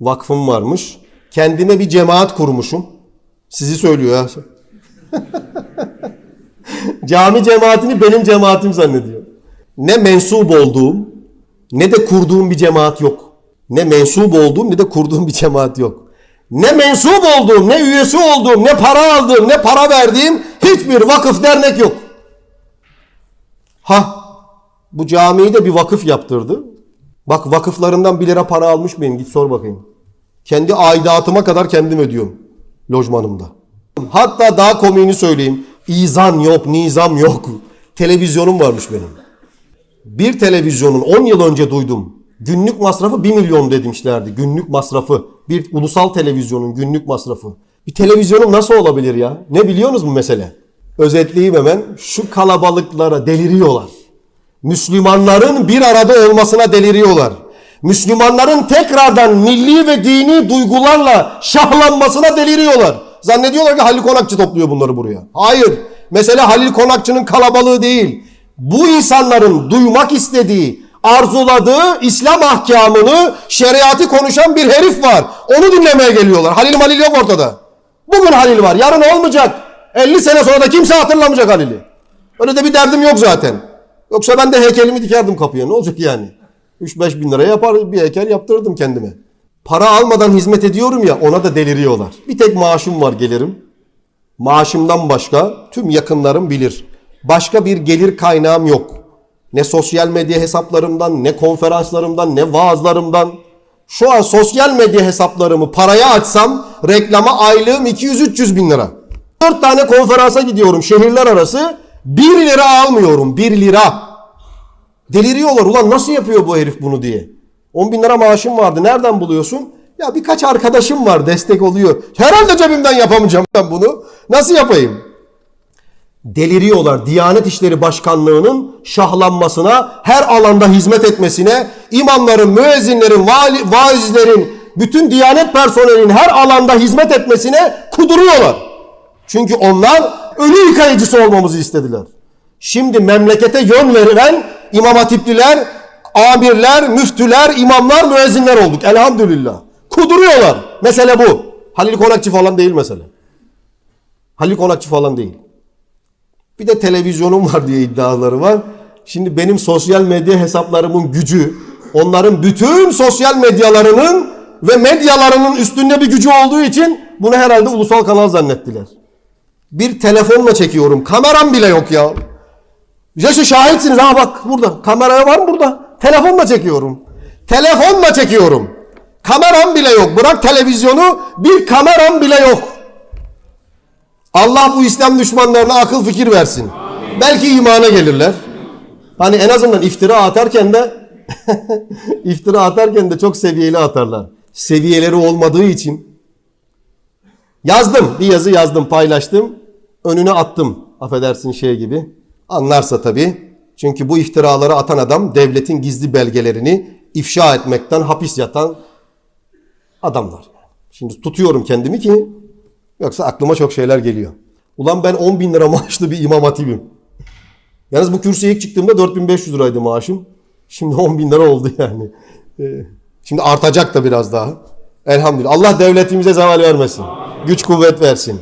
vakfım varmış. Kendime bir cemaat kurmuşum. Sizi söylüyor ya. Cami cemaatini benim cemaatim zannediyor. Ne mensup olduğum ne de kurduğum bir cemaat yok. Ne mensup olduğum ne de kurduğum bir cemaat yok. Ne mensup olduğum, ne üyesi olduğum, ne para aldığım, ne para verdiğim hiçbir vakıf dernek yok. Ha, bu camiyi de bir vakıf yaptırdı. Bak vakıflarından 1 lira para almış mıyım? Git sor bakayım. Kendi aidatıma kadar kendim ödüyorum lojmanımda. Hatta daha komiğini söyleyeyim. İzan yok, nizam yok. Televizyonum varmış benim. Bir televizyonun 10 yıl önce duydum. Günlük masrafı 1 milyon demişlerdi. Günlük masrafı. Bir ulusal televizyonun günlük masrafı. Bir televizyonum nasıl olabilir ya? Ne biliyorsunuz mu mesele? Özetleyeyim hemen. Şu kalabalıklara deliriyorlar. Müslümanların bir arada olmasına deliriyorlar. Müslümanların tekrardan milli ve dini duygularla şahlanmasına deliriyorlar. Zannediyorlar ki Halil Konakçı topluyor bunları buraya. Hayır. Mesele Halil Konakçı'nın kalabalığı değil. Bu insanların duymak istediği, arzuladığı İslam ahkamını, şeriatı konuşan bir herif var. Onu dinlemeye geliyorlar. Halil Malil yok ortada. Bugün Halil var. Yarın olmayacak. 50 sene sonra da kimse hatırlamayacak Halil'i. Öyle de bir derdim yok zaten. Yoksa ben de heykelimi dikerdim kapıya. Ne olacak yani? 3-5 bin liraya yapar bir heykel yaptırırdım kendime. Para almadan hizmet ediyorum ya ona da deliriyorlar. Bir tek maaşım var gelirim. Maaşımdan başka tüm yakınlarım bilir. Başka bir gelir kaynağım yok. Ne sosyal medya hesaplarımdan, ne konferanslarımdan, ne vaazlarımdan. Şu an sosyal medya hesaplarımı paraya açsam reklama aylığım 200-300 bin lira. 4 tane konferansa gidiyorum şehirler arası. 1 lira almıyorum. 1 lira. Deliriyorlar. Ulan nasıl yapıyor bu herif bunu diye. 10 bin lira maaşım vardı. Nereden buluyorsun? Ya birkaç arkadaşım var destek oluyor. Herhalde cebimden yapamayacağım ben bunu. Nasıl yapayım? Deliriyorlar. Diyanet İşleri Başkanlığı'nın şahlanmasına, her alanda hizmet etmesine, imamların, müezzinlerin, vali, vaizlerin, bütün Diyanet personelinin her alanda hizmet etmesine kuduruyorlar. Çünkü onlar ölü yıkayıcısı olmamızı istediler. Şimdi memlekete yön verilen imam hatipliler, amirler, müftüler, imamlar, müezzinler olduk. Elhamdülillah. Kuduruyorlar. Mesele bu. Halil Konakçı falan değil mesele. Halil Konakçı falan değil. Bir de televizyonum var diye iddiaları var. Şimdi benim sosyal medya hesaplarımın gücü, onların bütün sosyal medyalarının ve medyalarının üstünde bir gücü olduğu için bunu herhalde ulusal kanal zannettiler. Bir telefonla çekiyorum. Kameram bile yok ya. Ya şu şahitsiniz ha bak burada. Kameraya var mı burada? Telefonla çekiyorum. Telefonla çekiyorum. Kameram bile yok. Bırak televizyonu bir kameram bile yok. Allah bu İslam düşmanlarına akıl fikir versin. Belki imana gelirler. Hani en azından iftira atarken de iftira atarken de çok seviyeli atarlar. Seviyeleri olmadığı için yazdım. Bir yazı yazdım, paylaştım. Önüne attım. Affedersin şey gibi. Anlarsa tabii. Çünkü bu iftiraları atan adam devletin gizli belgelerini ifşa etmekten hapis yatan adamlar. Şimdi tutuyorum kendimi ki yoksa aklıma çok şeyler geliyor. Ulan ben 10 bin lira maaşlı bir imam hatibim. Yalnız bu kürsüye ilk çıktığımda 4500 liraydı maaşım. Şimdi 10 bin lira oldu yani. Ee, Şimdi artacak da biraz daha. Elhamdülillah. Allah devletimize zeval vermesin. Güç kuvvet versin.